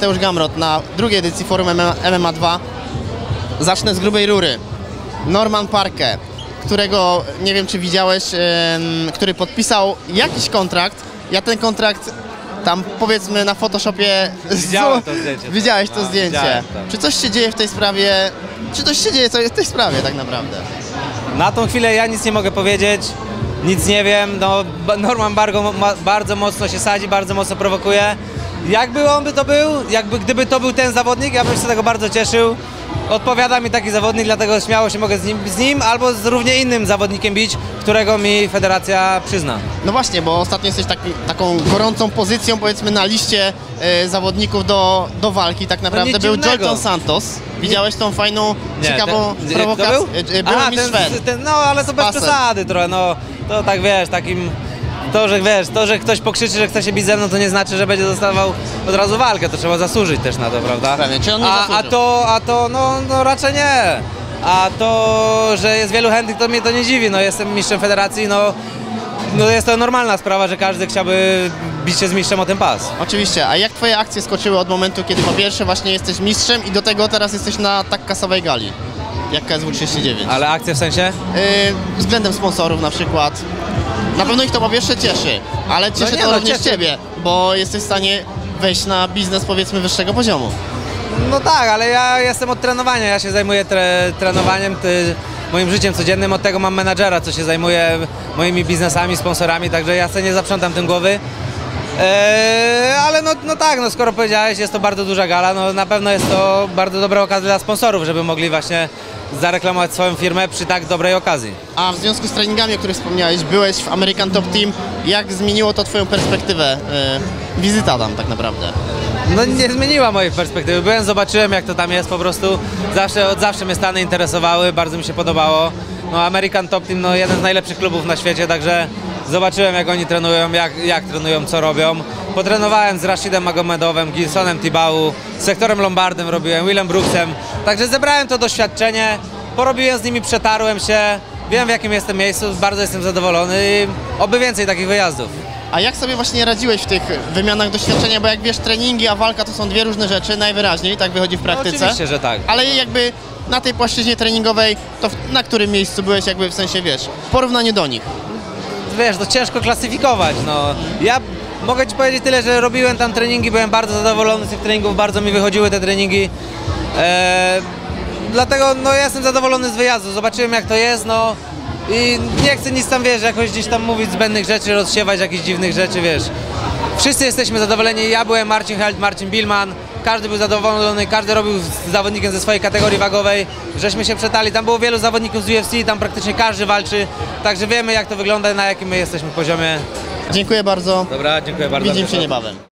Mateusz Gamrot na drugiej edycji Forum MMA 2. Zacznę z grubej rury. Norman Parke, którego nie wiem czy widziałeś, który podpisał jakiś kontrakt. Ja ten kontrakt tam powiedzmy na Photoshopie... Widziałem to zdjęcie. Widziałeś to No, zdjęcie. tak. Czy coś się dzieje w tej sprawie? Czy coś się dzieje w tej sprawie tak naprawdę? Na tą chwilę ja nic nie mogę powiedzieć, nic nie wiem. No, Norman Bargo ma, bardzo mocno się sadzi, bardzo mocno prowokuje. Jakby on by to był, jakby gdyby to był ten zawodnik, ja bym się tego bardzo cieszył. Odpowiada mi taki zawodnik, dlatego śmiało się mogę z nim, z nim albo z równie innym zawodnikiem bić, którego mi federacja przyzna. No właśnie, bo ostatnio jesteś taki, taką gorącą pozycją powiedzmy na liście e, zawodników do, do walki tak naprawdę. nic był. Jolton Santos. Widziałeś tą fajną, ciekawą ten- prowokację? Był? E, e, Były Aha, ten, ten, no ale to bez pasem. przesady trochę, no. To tak wiesz, takim... To, że wiesz, to, że ktoś pokrzyczy, że chce się bić ze mną, to nie znaczy, że będzie dostawał od razu walkę, to trzeba zasłużyć też na to, prawda? Pewnie, czy on nie a, a zasłużył? to, a to, no, no raczej nie. A to, że jest wielu chętnych, to mnie to nie dziwi, no jestem mistrzem federacji, no, no jest to normalna sprawa, że każdy chciałby bić się z mistrzem o ten pas. Oczywiście, a jak twoje akcje skoczyły od momentu, kiedy po pierwsze właśnie jesteś mistrzem i do tego teraz jesteś na tak kasowej gali, jak KSW 39? Ale akcje w sensie? Yy, względem sponsorów na przykład. Na pewno ich to po pierwsze cieszy, ale cieszy nie to no, również cieszy. Ciebie, bo jesteś w stanie wejść na biznes powiedzmy wyższego poziomu. No tak, ale ja jestem od trenowania, ja się zajmuję tre, trenowaniem, ty, moim życiem codziennym, od tego mam menadżera, co się zajmuje moimi biznesami, sponsorami, także ja sobie nie zaprzątam tym głowy. Eee, ale no, no tak, no skoro powiedziałeś, jest to bardzo duża gala, no na pewno jest to bardzo dobra okazja dla sponsorów, żeby mogli właśnie zareklamować swoją firmę przy tak dobrej okazji. A w związku z treningami, o których wspomniałeś, byłeś w American Top Team. Jak zmieniło to Twoją perspektywę? Yy, wizyta tam tak naprawdę. No nie zmieniła mojej perspektywy. Byłem, zobaczyłem jak to tam jest po prostu. Zawsze, od zawsze mnie Stany interesowały, bardzo mi się podobało. No American Top Team, no jeden z najlepszych klubów na świecie, także zobaczyłem jak oni trenują, jak, jak trenują, co robią. Potrenowałem z Rashidem Magomedowem, Gilsonem Tibau, z sektorem Lombardem robiłem, Willem Brooksem. Także zebrałem to doświadczenie, porobiłem z nimi, przetarłem się, wiem w jakim jestem miejscu, bardzo jestem zadowolony i oby więcej takich wyjazdów. A jak sobie właśnie radziłeś w tych wymianach doświadczenia? Bo jak wiesz, treningi a walka to są dwie różne rzeczy, najwyraźniej, tak wychodzi w praktyce. oczywiście, że tak. Ale jakby na tej płaszczyźnie treningowej, to na którym miejscu byłeś jakby w sensie, wiesz, w porównaniu do nich? Wiesz, to ciężko klasyfikować, no. Ja mogę Ci powiedzieć tyle, że robiłem tam treningi, byłem bardzo zadowolony z tych treningów, bardzo mi wychodziły te treningi. E, dlatego, no, ja jestem zadowolony z wyjazdu, zobaczyłem jak to jest, no. I nie chcę nic tam, wiesz, jakoś gdzieś tam mówić zbędnych rzeczy, rozsiewać jakichś dziwnych rzeczy, wiesz. Wszyscy jesteśmy zadowoleni, ja byłem Marcin Held, Marcin Bilman, każdy był zadowolony, każdy robił z zawodnikiem ze swojej kategorii wagowej, żeśmy się przetali, tam było wielu zawodników z UFC, tam praktycznie każdy walczy, także wiemy jak to wygląda, na jakim my jesteśmy poziomie. Dziękuję bardzo. Dobra, dziękuję bardzo. Widzimy się niebawem.